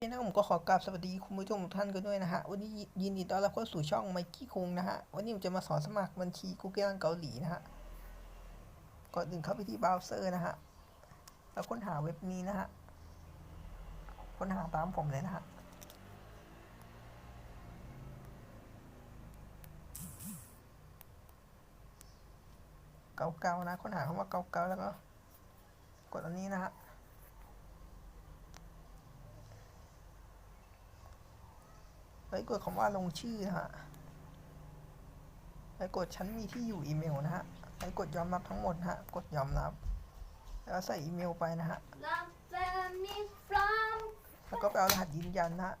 นี่นะผมก็ขอกราบสวัสดีคุณผู้ชมทุกท่านกันด้วยนะฮะ วันนี้ยินดีต้อนรับเข้าสู่ช่องไมกี้คงนะฮะ วันนี้ผมจะมาสอนสมัครบัญชี Google เกาหลีนะฮะ ก่อนอื่นเข้าไปที่เบราว์เซอร์นะฮะ แล้วค้นหาเว็บนี้นะฮะ ค้นหาตามผมเลยนะฮะ เก่าๆนะ ค้นหาคำว่าเก่าๆแล้วก็ กดอันนี้นะฮะ แล้วกดคำว่าลงชื่อนะฮะแล้วกดฉันมีที่อยู่อีเมลนะฮะแล้วกดยอมรับทั้งหมดนะฮะ กดยอมรับ แล้วใส่อีเมลไปนะฮะ Love me from แล้วก็ไปเอารหัสยืนยันนะฮะ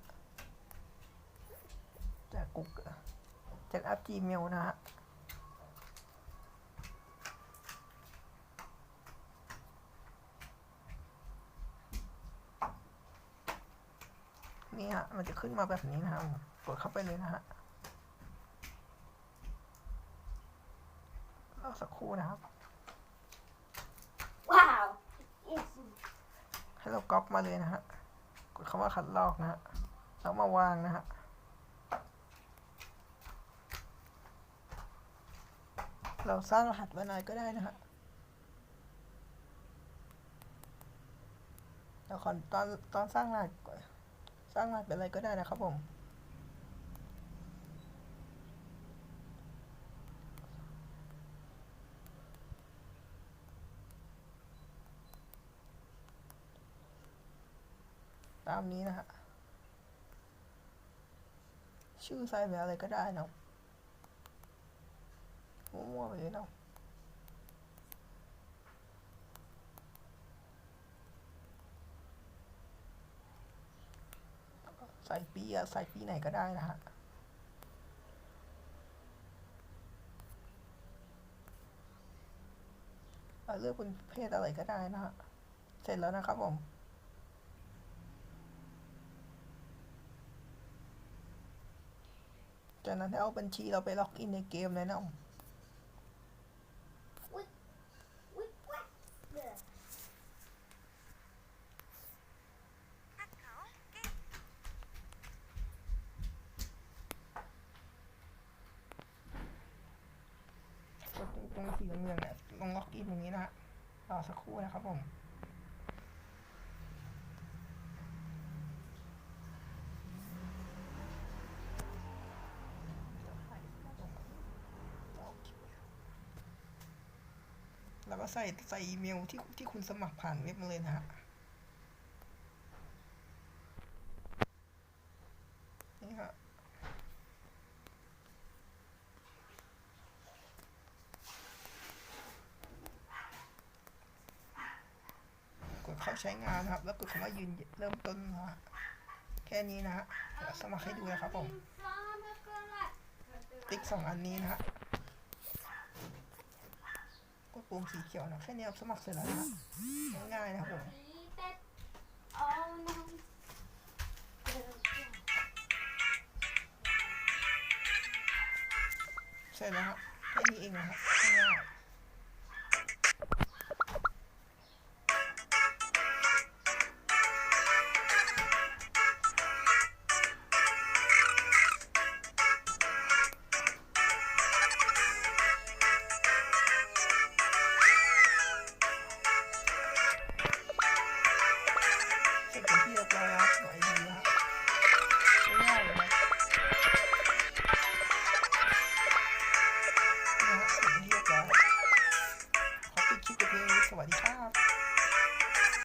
จากกุ๊กจากแอป Gmail นะฮะ นี่ฮะมันจะขึ้นมาแบบนี้นะฮะกดเข้าไปเลยนะฮะรอสักครู่นะครับ Wow It's ให้เราก๊อปมาเลยนะฮะ กดคำว่าคัดลอกนะฮะ แล้วมาวางนะฮะเราสร้างรหัสไว้นานก็ได้นะฮะแล้วก่อนตอนตอนสร้างรหัสก่อน สร้างรหัสเป็นอะไรก็ได้นะครับผม ตามนี้นะฮะ ชื่อใส่แบบอะไรก็ได้นะมั่วๆไปเลยเนาะ ใส่ปีอะใส่ปีไหนก็ได้นะฮะเอ่อเลือกเป็นเพศอะไรก็ได้นะฮะ เสร็จแล้วนะครับผมจากนั้นให้เอาบัญชีเราไปล็อกอินในเกมเลยนะ Wait ดตรงตรงสีเหลืองเนี่ยลงล็อกอินตรงนี้นะฮะรอสักครู่นะครับผมแล้วก็ใส่ใส่อีเมลที่ที่คุณสมัครผ่านเว็บมาเลยนะฮะ นี่ฮะ กดเข้า ใช้งานนะครับ แล้วกดคำว่ายืนเริ่มต้นนะแค่นี้นะฮะสมัครให้ดูนะครับผม ติ๊กสองอันนี้นะฮะกดปุ่มสีเขียวนะแค่นี้สมัครเสร็จแล้วนะง่ายๆนะครับผมเสร็จแล้วฮะแค่นี้เองนะฮะง่าย